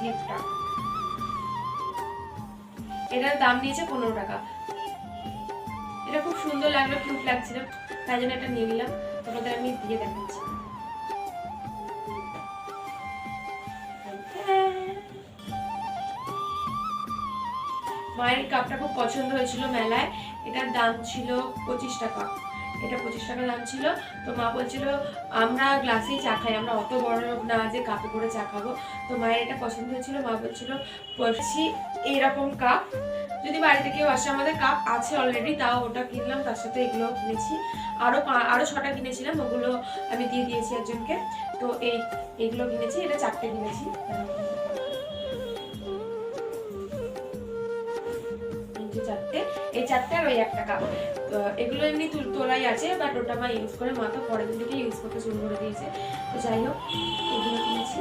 ক্লিপটা এটার দাম নিয়েছে পনেরো টাকা। এটা খুব সুন্দর লাগল কিউট লাগছিল। তাই জন্য এটা নিয়ে নিলাম। তোমাদের আমি দিয়ে দেখাচ্ছি। মায়ের কাপটা খুব পছন্দ হয়েছিল মেলায়। এটার দাম ছিল পঁচিশ টাকা। এটা পঁচিশ টাকা দাম ছিল তো মা বলছিল, আমরা গ্লাসেই চা খাই, আমরা অত বড় না যে কাপে করে চা খাব। তো মায়ের এটা পছন্দ হয়েছিল, মা বলছিল, বলছি এইরকম কাপ, যদি বাড়িতে কেউ আসে, আমাদের কাপ আছে অলরেডি তাও ওটা কিনলাম, তার সাথে এগুলো কিনেছি। আরও আরও ছটা কিনেছিলাম, ওগুলো আমি দিয়ে দিয়েছি একজনকে। তো এই, এগুলো কিনেছি, এটা চারটে কিনেছি। চারটে। এই চারটে আর ওই একটা কাপ তো এগুলো এমনি তুল- তোলাই আছে বাট ওটা মা ইউজ করে মা তো পরের দিন থেকে ইউজ করতে শুরু করে দিয়েছে। তো যাই হোক, এগুলো কিনেছি।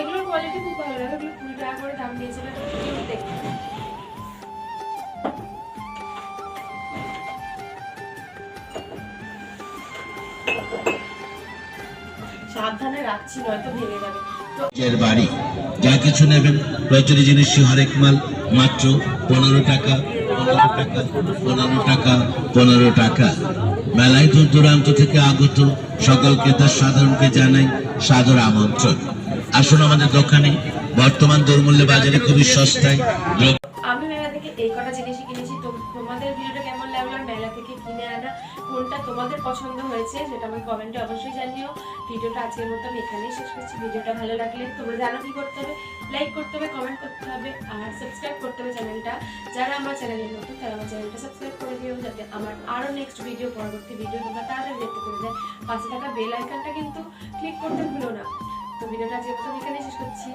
এগুলোর কোয়ালিটি খুব ভালো লাগে, এগুলো কুড়ি টাকা করে দাম দিয়েছে দেখতে সাবধানে রাখছি, নয়তো ভেঙে যাবে। এর বাড়ি, যা কিছু নেবেন প্রয়োজনীয় জিনিস হরেক মাল, মাত্র পনেরো টাকা। পনেরো টাকা পনেরো টাকা। মেলায় দূর দূরান্ত থেকে আগত সকল ক্রেতা সাধারণকে জানাই সাদর আমন্ত্রণ। আসুন আমাদের দোকানে। বর্তমান দুর্মূল্য বাজারে খুবই সস্তায় এই কটা জিনিসই কিনেছি। তো তোমাদের ভিডিওটা কেমন লাগল? মেলা থেকে কিনে আনা। কোনটা তোমাদের পছন্দ হয়েছে সেটা আমি কমেন্টে অবশ্যই জানিও। ভিডিওটা আজকের মতো আমি এখানেই শেষ করছি। ভিডিওটা ভালো লাগলে তোমরা জানো কি করতে হবে? লাইক করতে হবে কমেন্ট করতে হবে, আর সাবস্ক্রাইব করতে হবে চ্যানেলটা। যারা আমার চ্যানেলের নতুন, তারা আমার চ্যানেলটা সাবস্ক্রাইব করে দিও, যাতে আমার আরও নেক্সট ভিডিও পরবর্তী ভিডিও তোমরা তাড়াতাড়ি দেখতে পেরে যায় পাশে থাকা বেল আইকনটা কিন্তু ক্লিক করতে ভুলো না। তো ভিডিওটা আজকের মতো এখানেই শেষ করছি।